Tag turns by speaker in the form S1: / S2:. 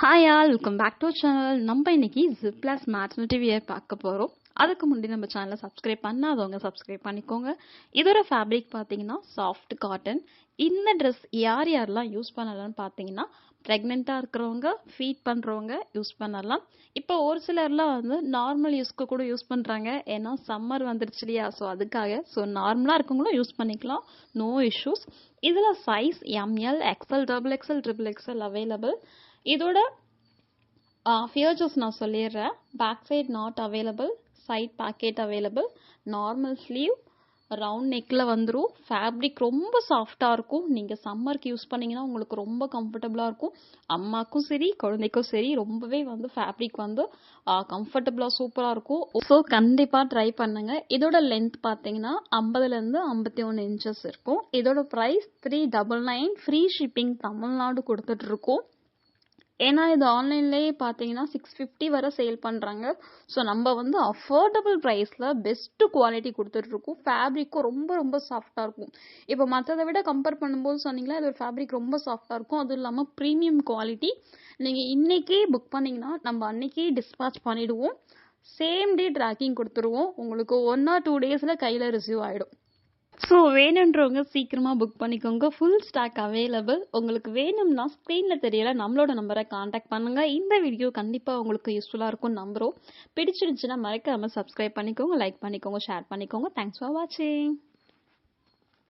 S1: Hi all welcome back to channel நம்ம இன்னைக்கு ஜிப்ளாஸ் மேட்னட்டி wear பார்க்க போகிறோம் அதுக்கு முன்னாடி நம்ம சேனலை சப்ஸ்கிரைப் பண்ணாதவங்க சப்ஸ்கிரைப் பண்ணிக்கோங்க. இதோட ஃபேப்ரிக் பார்த்தீங்கன்னா சாஃப்ட் காட்டன் இந்த ட்ரெஸ் யார் யாரெல்லாம் யூஸ் பண்ணலாம்னு பார்த்தீங்கன்னா ப்ரெக்னெண்ட்டாக இருக்கிறவங்க ஃபீட் பண்ணுறவங்க யூஸ் பண்ணலாம். இப்போ ஒரு சிலர்லாம் வந்து நார்மல் யூஸ்க்கு கூட யூஸ் பண்ணுறாங்க ஏன்னா சம்மர் வந்துருச்சு இல்லையா? ஸோ அதுக்காக ஸோ நார்மலாக இருக்கவங்களும் யூஸ் பண்ணிக்கலாம். நோ இஷ்யூஸ் இதில் size M L XL double XL triple XL available இதோட ஃபியூச்சர்ஸ் நான் சொல்லிடுறேன். Back side not available side pocket available normal sleeve round நெக்கில் வந்துடும் ஃபேப்ரிக் ரொம்ப சாஃப்டாக இருக்கும். நீங்கள் சம்மருக்கு யூஸ் பண்ணிங்கன்னா உங்களுக்கு ரொம்ப கம்ஃபர்டபுளாக இருக்கும். அம்மாக்கும் சரி குழந்தைக்கும் சரி ரொம்பவே வந்து ஃபேப்ரிக் வந்து கம்ஃபர்டபுளாக சூப்பராக இருக்கும். ஸோ கண்டிப்பாக ட்ரை பண்ணுங்கள் இதோட லென்த் பார்த்தீங்கன்னா ஐம்பதுலேருந்து ஐம்பத்தி ஒன்று இன்ச்சஸ் இருக்கும். இதோட price three double nine free shipping Tamil Nadu கொடுத்துட்ருக்கோம் ஏன்னா இது ஆன்லைன்லேயே பார்த்தீங்கன்னா சிக்ஸ் ஃபிஃப்டி வரை சேல் பண்ணுறாங்க ஸோ நம்ம வந்து அஃபோர்டபுள் ப்ரைஸில் பெஸ்ட்டு குவாலிட்டி கொடுத்துட்ருக்கோம். ஃபேப்ரிக்கும் ரொம்ப ரொம்ப சாஃப்டாக இருக்கும். இப்போ மற்றதை விட கம்பேர் பண்ணும்போது சொன்னீங்களா இது ஒரு ஃபேப்ரிக் ரொம்ப சாஃப்டாக இருக்கும். அதுவும் இல்லாமல் ப்ரீமியம் குவாலிட்டி நீங்கள் இன்றைக்கே புக் பண்ணிங்கன்னா நம்ம அன்றைக்கே டிஸ்பேச் பண்ணிவிடுவோம் சேம் டே ட்ராக்கிங் கொடுத்துருவோம். உங்களுக்கு ஒன் ஆர் டூ டேஸில் கையில் ரிசீவ் ஆகிடும் ஸோ வேணுன்றவங்க சீக்கிரமாக புக் பண்ணிக்கோங்க. ஃபுல் ஸ்டாக் அவைலபிள் உங்களுக்கு வேணும்னா ஸ்க்ரீனில் தெரியல நம்மளோட நம்பரை காண்டாக்ட் பண்ணுங்கள் இந்த வீடியோ கண்டிப்பாக உங்களுக்கு யூஸ்ஃபுல்லாக இருக்கும் நம்புகிறோம் பிடிச்சிருந்துச்சுன்னா மறக்காமல் சப்ஸ்கிரைப் பண்ணிக்கோங்க லைக் பண்ணிக்கோங்க ஷேர் பண்ணிக்கோங்க. தேங்க்ஸ் ஃபார் வாட்சிங்